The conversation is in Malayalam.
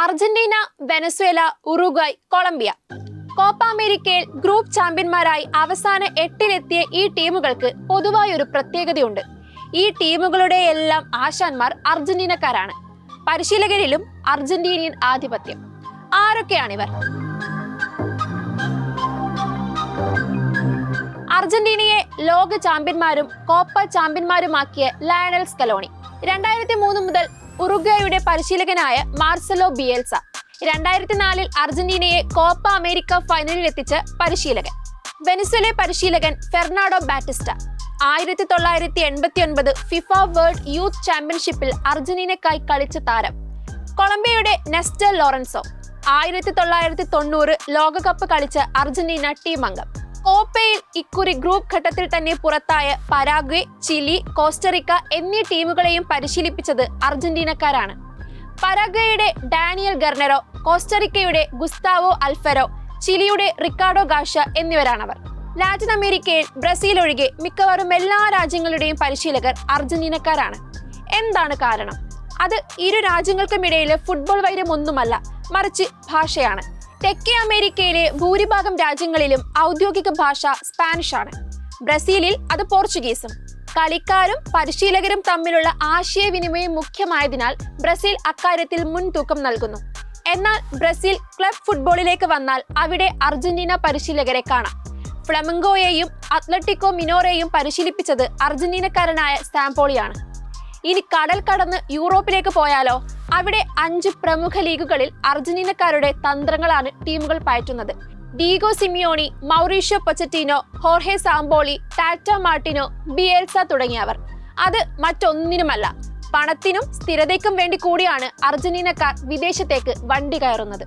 Argentina Venezuela Uruguay Colombia. Copa അമേരിക്കയിൽ ഗ്രൂപ്പ് ചാമ്പ്യന്മാരായി അവസാന എട്ടിലെത്തിയ ഈ ടീമുകൾക്ക് പൊതുവായ ഒരു പ്രത്യേകതയുണ്ട്. ഈ ടീമുകളുടെ എല്ലാം ആശാന്മാർ അർജന്റീനക്കാരാണ്. പരിശീലകരിലും അർജന്റീനിയൻ ആധിപത്യം. ആരൊക്കെയാണിവർ? അർജന്റീനയെ ലോക ചാമ്പ്യന്മാരും കോപ്പ ചാമ്പ്യന്മാരുമാക്കിയ ലയണൽ സ്കലോണി. രണ്ടായിരത്തി മൂന്ന് മുതൽ ഉറുഗ്വയുടെ പരിശീലകനായ മാർസലോ ബിയൽസ. രണ്ടായിരത്തി നാലിൽ അർജന്റീനയെ കോപ്പ അമേരിക്ക ഫൈനലിൽ എത്തിച്ച പരിശീലകൻ. വെനിസ്വലെ പരിശീലകൻ ഫെർണാഡോ ബാറ്റിസ്റ്റ. ആയിരത്തി തൊള്ളായിരത്തി എൺപത്തി ഒൻപത് ഫിഫ വേൾഡ് യൂത്ത് ചാമ്പ്യൻഷിപ്പിൽ അർജന്റീനക്കായി കളിച്ച താരം കൊളംബിയയുടെ നെസ്റ്റർ ലോറൻസോ. ആയിരത്തി തൊള്ളായിരത്തി തൊണ്ണൂറ് ലോകകപ്പ് കളിച്ച അർജന്റീന ടീം അംഗം കോപ്പയിൽ ഇക്കുറി ഗ്രൂപ്പ് ഘട്ടത്തിൽ തന്നെ പുറത്തായ പരാഗ്വെ ചിലി കോസ്റ്ററിക്ക എന്നീ ടീമുകളെയും പരിശീലിപ്പിച്ചത് അർജന്റീനക്കാരാണ്. പരാഗ്വയുടെ ഡാനിയൽ ഗർണറോ കോസ്റ്ററിക്കയുടെ ഗുസ്താവോ അൽഫെറോ ചിലിയുടെ റിക്കാർഡോ ഗാഷ എന്നിവരാണവർ. ലാറ്റിൻ അമേരിക്കയിൽ ബ്രസീൽ ഒഴികെ മിക്കവാറും എല്ലാ രാജ്യങ്ങളുടെയും പരിശീലകർ അർജന്റീനക്കാരാണ്. എന്താണ് കാരണം? അത് ഇരു രാജ്യങ്ങൾക്കുമിടയിലെ ഫുട്ബോൾ വൈരം ഒന്നുമല്ല മറിച്ച് ഭാഷയാണ്. തെക്കേ അമേരിക്കയിലെ ഭൂരിഭാഗം രാജ്യങ്ങളിലും ഔദ്യോഗിക ഭാഷ സ്പാനിഷ് ആണ്. ബ്രസീലിൽ അത് പോർച്ചുഗീസും. കളിക്കാരും പരിശീലകരും തമ്മിലുള്ള ആശയവിനിമയം മുഖ്യമായതിനാൽ ബ്രസീൽ അക്കാര്യത്തിൽ മുൻതൂക്കം നൽകുന്നു. എന്നാൽ ബ്രസീൽ ക്ലബ് ഫുട്ബോളിലേക്ക് വന്നാൽ അവിടെ അർജന്റീന പരിശീലകരെ കാണാം. ഫ്ലമംഗോയെയും അത്ലറ്റിക്കോ മിനോറെയും പരിശീലിപ്പിച്ചത് അർജന്റീനക്കാരനായ സാംപോളിയാണ് ഇനി കടൽ കടന്ന് യൂറോപ്പിലേക്ക് പോയാലോ? അവിടെ അഞ്ച് പ്രമുഖ ലീഗുകളിൽ അർജന്റീനക്കാരുടെ തന്ത്രങ്ങളാണ് ടീമുകൾ പയറ്റുന്നത്. ഡീഗോ സിമിയോണി മൗറീഷ്യോ പൊച്ചറ്റീനോ ഹോർഹെ സാംബോളി ടാറ്റ മാർട്ടിനോ ബിയേൽസ തുടങ്ങിയവർ. അത് മറ്റൊന്നിനുമല്ല. പണത്തിനും സ്ഥിരതയ്ക്കും വേണ്ടി കൂടിയാണ് അർജന്റീനക്കാർ വിദേശത്തേക്ക് വണ്ടി കയറുന്നത്.